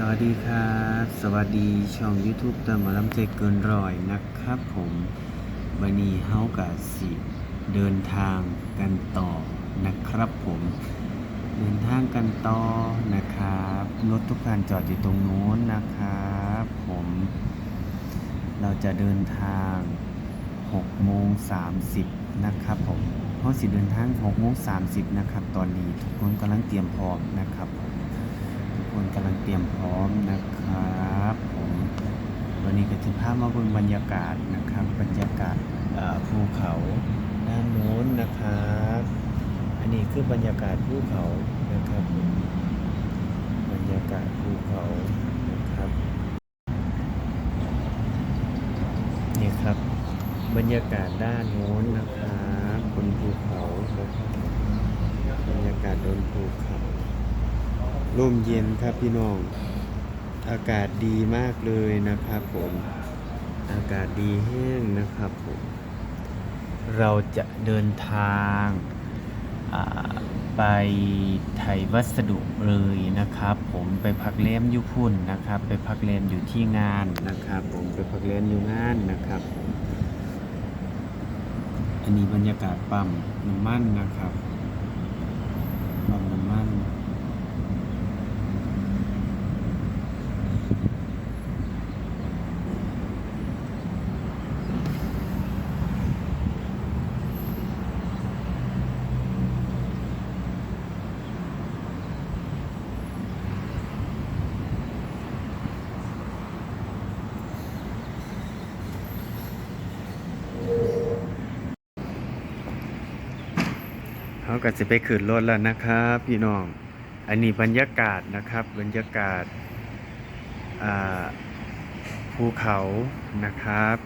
สวัสดีครับ สวัสดีช่อง YouTube เติมหมาลำใจเกินร้อยนะครับผมวันนี้เฮากับสิเดินทางกันต่อนะครับผม เดินทางกันต่อนะครับ รถทุกคันจอดอยู่ตรงโน้นนะครับผม เราจะเดินทาง6โมง30นะครับผมเพราะสิเดินทาง6โมง30นะครับ ตอนนี้ทุกคนกำลังเตรียมพร้อมนะครับผม ลังเตรียมพร้อมนะครับผมวันนี้ก็จะพามาเบิ่งบรรยากาศนะครับบรรยากาศภูเขาด้านโน้นนะครับ อันนี้คือบรรยากาศภูเขานะครับ บรรยากาศภูเขานะครับนี่ครับ บรรยากาศด้านโน้นนะครับบนภูเขานะครับบรรยากาศบนภูเขา ลมเย็นครับพี่น้อง อากาศดีมากเลยนะครับผม อากาศดีแห้งนะครับผม เราจะเดินทางไปไทยวัสดุเลยนะครับ ผมไปพักเล่มยุพุ่นนะครับ ไปพักเล่มอยู่ที่งานนะครับ ผมไปพักเล่มอยู่งานนะครับมอันนี้บรรยากาศปั๊มน้ำมันนะครับปั๊มน้ำมัน เขาก็จะไปขึ้นรถแล้วนะครับพี่น้อง อันนี้บรรยากาศนะครับ บรรยากาศภูเขานะครับ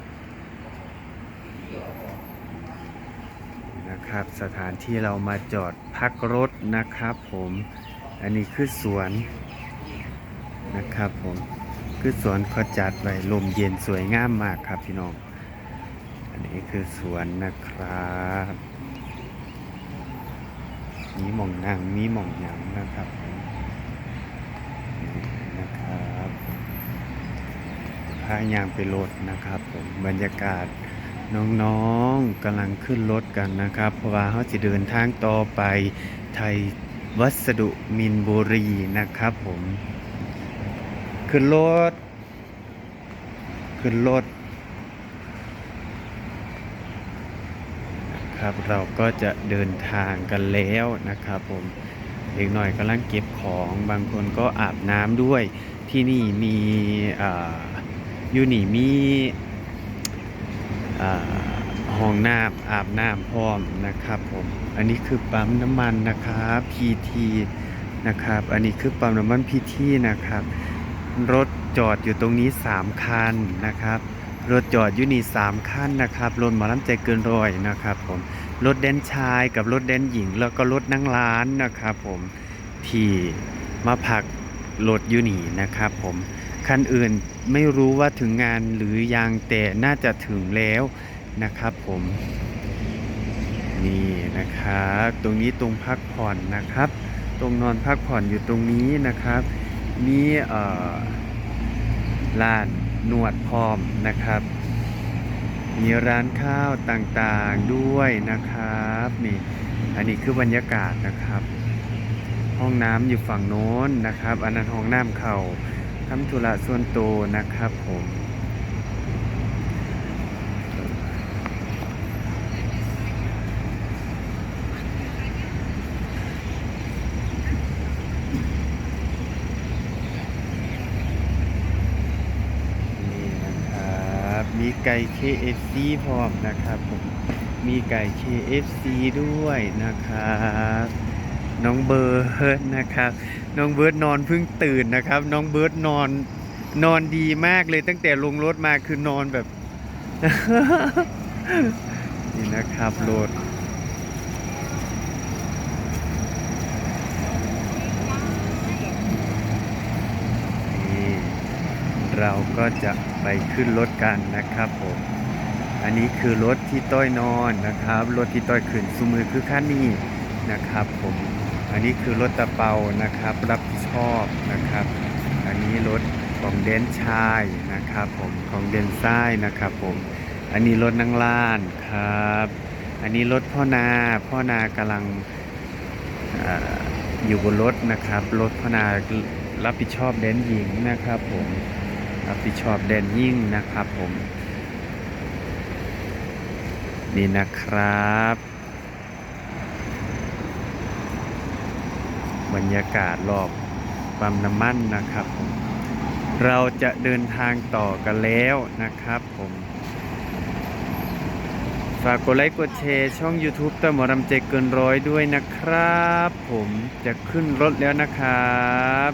นะครับ สถานที่เรามาจอดพักรถนะครับผม อันนี้คือสวนนะครับผมคือสวนเขาจัดไว้ลมเย็นสวยงามมากครับพี่น้อง อันนี้คือสวนนะครับ มีหม่องนางมีหม่องหยังนะครับนี่นะครับพายางไปรถนะครับผมบรรยากาศน้องๆกำลังขึ้นรถกันนะครับ เพราะว่าเขาจะเดินทางต่อไปไทยวัสดุมินบุรีนะครับผม ขึ้นรถ ขึ้นรถ ครับ เราก็จะเดินทางกันแล้วนะครับผมเด็กหน่อยกำลังเก็บของบางคนก็อาบน้ำด้วย ที่นี่มีอยู่นี่มีห้องน้ำอาบน้ำพร้อมนะครับผมอันนี้คือปั๊มน้ำมันนะครับ PT นะครับ อันนี้คือปั๊มน้ำมัน PT นะครับ รถจอดอยู่ตรงนี้ 3 คันนะครับ รถจอดอยู่นี่3คันนะครับรถหมอลำใจเกินร้อยนะครับผมรถแดนชายกับรถแดนหญิง แล้วก็รถนั่งร้านนะครับผมที่มาพักรถอยู่นี่นะครับผมคันอื่นไม่รู้ว่าถึงงานหรือยังแต่น่าจะถึงแล้วนะครับผมนี่นะครับตรงนี้ตรงพักผ่อนนะครับ ตรงนอนพักผ่อนอยู่ตรงนี้นะครับมีเอ่อร้าน นวดพร้อมนะครับ มีร้านข้าวต่างๆด้วยนะครับนี่อันนี้คือบรรยากาศนะครับ ห้องน้ำอยู่ฝั่งโน้นนะครับ อันนั้นห้องน้ำเขาทำธุระส่วนตัวนะครับผมนี่นะครับ มีไก่ KFC พร้อมนะครับผมมีไก่ KFC ด้วยนะครับน้องเบิร์ดนะครับ น้องเบิร์ดนอนเพิ่งตื่นนะครับ น้องเบิร์ดนอนนอนดีมากเลยตั้งแต่ลงรถมาคือนอนแบบ นี่นะครับรถนี่เราก็จะ ไปขึ้นรถกันนะครับผม อันนี้คือรถที่ต้อยนอนนะครับ รถที่ต้อยขึ้นสุมือคือคันนี้นะครับผม อันนี้คือรถตะเปานะครับ รับผิดชอบนะครับ อันนี้รถของเดนชายนะครับผมของเดนซ้ายนะครับผม อันนี้รถนั่งล้านครับ อันนี้รถพ่อนาพ่อนากำลังออยู่บนรถนะครับ รถพ่อนารับผิดชอบแดนหญิงนะครับผม รับผิดชอบแดนยิ่งนะครับผม นี่นะครับ บรรยากาศรอบปั๊มน้ำมันนะครับผม เราจะเดินทางต่อกันแล้วนะครับผมฝากกดไลค์กดแชร์ช่อง YouTube ตะหมอรำใจเกินร้อยด้วยนะครับ ผมจะขึ้นรถแล้วนะครับ